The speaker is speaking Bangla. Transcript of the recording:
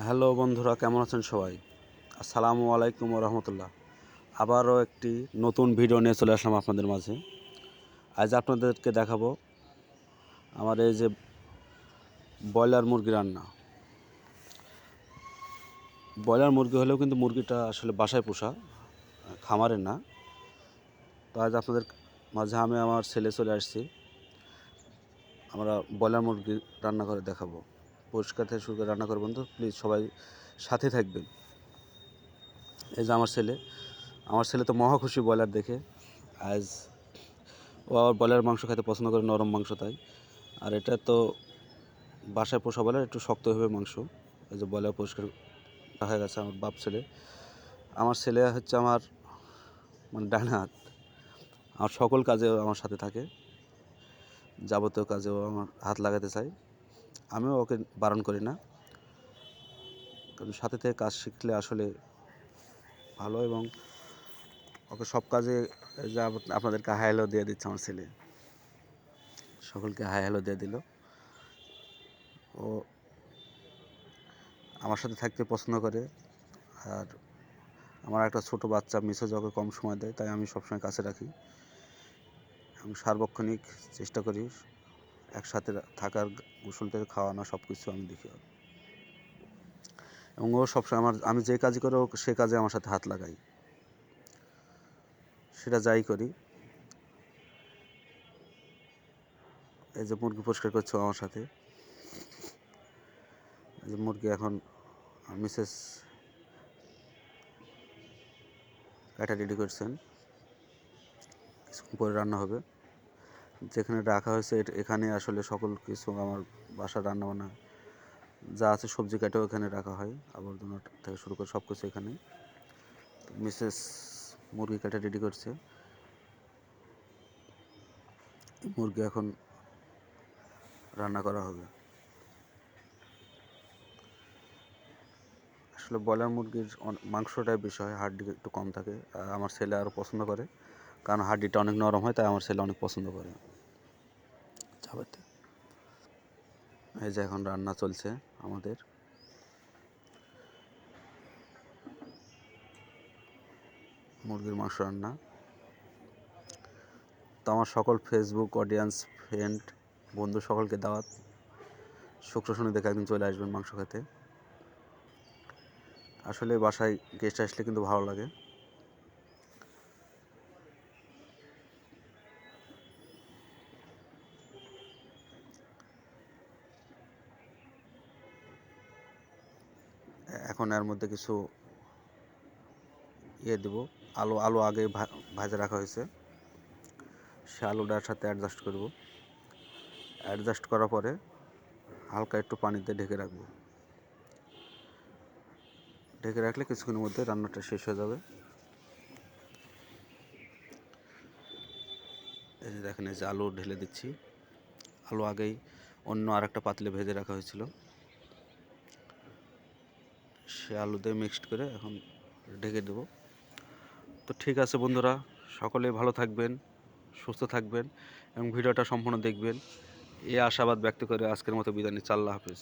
হ্যালো বন্ধুরা, কেমন আছেন সবাই? আসসালামু আলাইকুম রহমতুল্লাহ। আবারও একটি নতুন ভিডিও নিয়ে চলে আসলাম আপনাদের মাঝে। আজ আপনাদেরকে দেখাবো আমার এই যে ব্রয়লার মুরগি রান্না। ব্রয়লার মুরগি হলেও কিন্তু মুরগিটা আসলে বাসায় পোষা, খামারে না। তো আজ আপনাদের মাঝে আমি আমার ছেলে চলে আসছি। আমরা ব্রয়লার মুরগি রান্না করে দেখাবো। পরিষ্কার থেকে শুরু করে রান্না করবেন তো প্লিজ সবাই সাথে থাকবেন। এই যে আমার ছেলে আমার ছেলে তো মহা খুশি ব্রয়লার দেখে। আজ ও আবার ব্রয়লার মাংস খেতে পছন্দ করে, নরম মাংস তাই। আর এটা তো বাসায় পোষা ব্রয়লার, একটু শক্ত হবে মাংস। এই যে ব্রয়লার পরিষ্কার হয়ে গেছে আমার বাপ ছেলে। আমার ছেলে হচ্ছে আমার মানে ডান হাত। আমার সকল কাজে আমার সাথে থাকে। যাবতীয় কাজেও আমার হাত লাগাতে চাই আমিও ওকে বারণ করি না। কারণ সাথে থেকে কাজ শিখলে আসলে ভালো এবং ওকে সব কাজে যা আপনাদেরকে হাই হ্যালো দিয়ে দিচ্ছে আমার ছেলে। সকলকে হাই হ্যালো দিয়ে দিল। ও আমার সাথে থাকতে পছন্দ করে। আর আমার একটা ছোট বাচ্চা মিসেজ ওকে কম সময় দেয়, তাই আমি সবসময় কাছে রাখি। এবং সার্বক্ষণিক চেষ্টা করি একসাথে থাকার গোসল থেকে খাওয়ানো সব কিছু আমি দেখি। এবং ও সবসময় আমার, আমি যে কাজই করি, ও সে কাজে আমার সাথে হাত লাগাই। সেটা যাই করি। এই যে মুরগি পরিষ্কার করছ আমার সাথে। এই যে মুরগি এখন মিসেস কাটা রেডি করছেন। কিছুক্ষণ পরে রান্না হবে। যেখানে রাখা হয়েছে এখানে আসলে সকল কিছু আমার বাসার রান্নাবান্না যা আছে সবজি কাটেও এখানে রাখা হয়। আবর্জনা থেকে শুরু করে সব কিছু এখানে। মিসেস মুরগি কাটা রেডি করছে। মুরগি এখন রান্না করা হবে। আসলে ব্রয়লার মুরগির মাংসটাই বেশি হয় হাড্ডি একটু কম থাকে। আমার ছেলে আরও পছন্দ করে। কারণ হাড্ডিটা অনেক নরম হয় তাই আমার ছেলে অনেক পছন্দ করে। এই যে এখন রান্না চলছে আমাদের। মুরগির মাংস রান্না। তো আমার সকল ফেসবুক অডিয়েন্স ফ্রেন্ড বন্ধু সকলকে দাওয়াত। শুক্র শনি দেখে একদিন চলে আসবেন মাংস খেতে। আসলে বাসায় গেস্ট আসলে কিন্তু ভালো লাগে। এখন এর মধ্যে কিছু ইয়ে দেবো। আলু আলু আগে ভাজা রাখা হয়েছে। সে আলুটার সাথে অ্যাডজাস্ট করব অ্যাডজাস্ট করার পরে হালকা একটু পানিতে ঢেকে রাখব। ঢেকে রাখলে কিছুক্ষণের মধ্যে রান্নাটা শেষ হয়ে যাবে। এই যে দেখেন, এই যে আলু ঢেলে দিচ্ছি। আলু আগেই অন্য আরেকটা পাতলে ভেজে রাখা হয়েছিল। সে আলু দিয়ে মিক্সড করে এখন ঢেকে দেব। তো ঠিক আছে বন্ধুরা, সকলে ভালো থাকবেন, সুস্থ থাকবেন এবং ভিডিওটা সম্পূর্ণ দেখবেন। এই আশাবাদ ব্যক্ত করে আজকের মতো বিদায় নিচ্ছি। আল্লাহ হাফিজ।